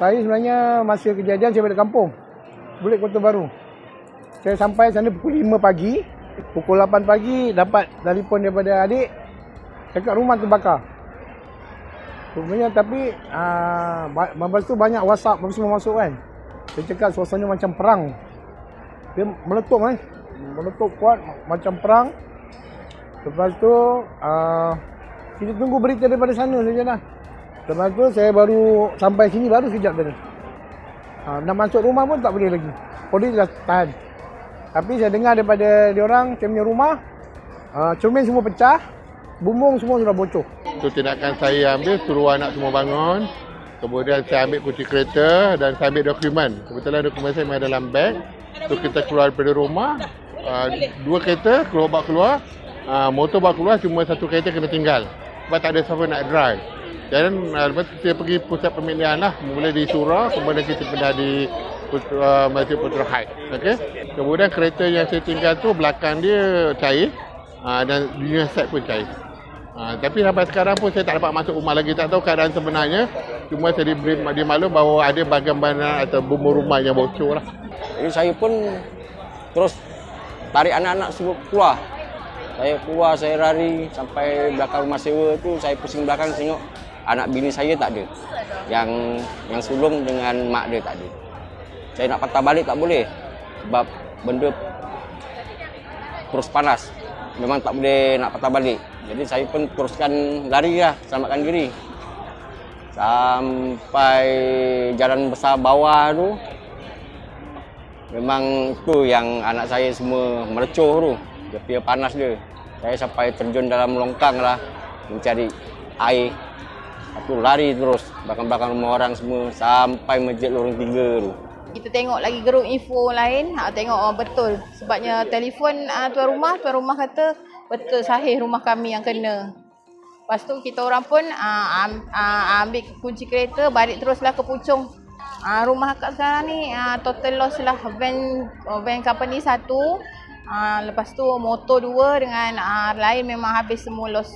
saya sebenarnya masa kejadian saya balik kampung. Balik Kota Baru. Saya sampai sana pukul 5 pagi. Pukul 8 pagi dapat telefon daripada adik. Cakap rumah terbakar. Rupanya tapi uh, lepas tu banyak WhatsApp apa semua masuk kan. Dia cakap suasana macam perang. Dia meletup kan. Meletup kuat macam perang. Lepas tu uh, kita tunggu berita daripada sana saja lah. Tu saya baru sampai sini baru sekejap tadi. Uh, nak masuk rumah pun tak boleh lagi. Polis dah tahan. Tapi saya dengar daripada diorang, saya punya rumah, uh, cermin semua pecah, bumbung semua sudah bocor. Tu tindakan saya ambil, suruh anak semua bangun. Kemudian saya ambil kunci kereta dan saya ambil dokumen. Kebetulan dokumen saya ada dalam beg. Tu kita keluar daripada rumah. Uh, dua kereta keluar bawa keluar. Uh, motor bawa keluar cuma satu kereta kena tinggal. Sebab tak ada siapa nak drive. Dan uh, lepas tu kita pergi pusat pemilihan lah. Mula di Surah, kemudian kita pindah di uh, Masjid Putra Haid. Okay? Kemudian kereta yang saya tinggal tu belakang dia cair. Uh, dan dunia set pun cair. Ha, tapi sampai sekarang pun saya tak dapat masuk rumah lagi. Tak tahu keadaan sebenarnya. Cuma saya diberi dia maklum bahawa ada bahagian bangunan atau bumbu rumah yang bocor lah. Jadi saya pun terus tarik anak-anak semua keluar. Saya keluar, saya lari sampai belakang rumah sewa tu. Saya pusing belakang tengok anak bini saya tak ada. Yang yang sulung dengan mak dia tak ada. Saya nak patah balik tak boleh. Sebab benda terus panas. Memang tak boleh nak patah balik. Jadi saya pun teruskan lari lah, selamatkan diri. Sampai jalan besar bawah tu, memang tu yang anak saya semua melecuh tu. Dia panas dia. Saya sampai terjun dalam longkang lah, mencari air. Aku lari terus, belakang-belakang rumah orang semua, sampai masjid lorong tiga tu. Kita tengok lagi geruk info lain, ha, tengok oh, betul. Sebabnya telefon uh, tuan rumah, tuan rumah kata betul sahih rumah kami yang kena. Lepas tu kita orang pun uh, uh, ambil kunci kereta, balik teruslah ke Puchong. Uh, rumah akak sekarang ni uh, total loss lah van, van company satu. Uh, lepas tu motor dua dengan uh, lain memang habis semua loss.